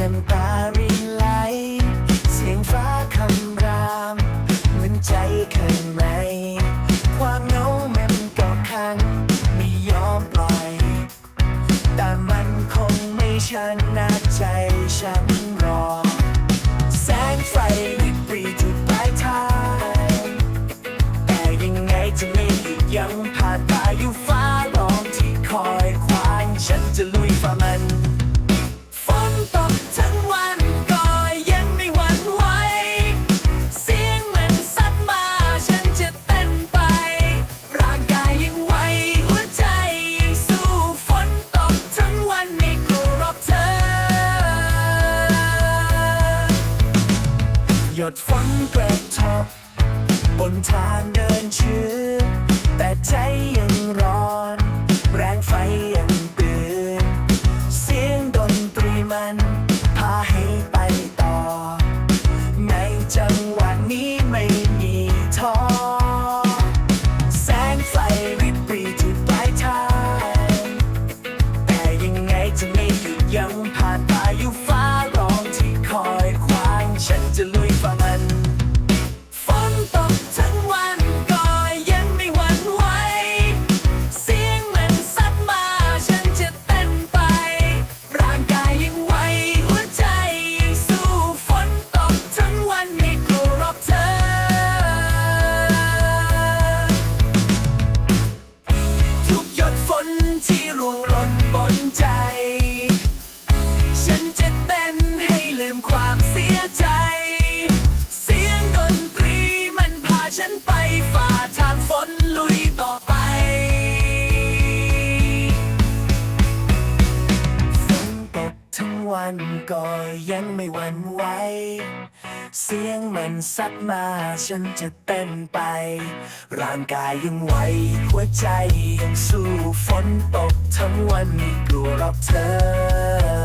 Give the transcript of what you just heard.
น้ำตาริไหล เสียงฟ้าคำราม เหมือนใจเคยมา หยดฝนกระทบบนทางเดินชื้น ที่ร่วงหล่นบนใจ ฉันจะเต้นให้ลืมความเสียใจ เสียงดนตรีมันพาฉันไปฝ่าทางฝนลุยต่อไปฝนตกทั้งวันก็ยังไม่หวั่นไหว เสียงมันซัดมา ฉันจะเต้นไป ร่างกายยังไหวหัวใจยังสู้ฝนตกทั้งวันไม่กลัวหรอกเธอ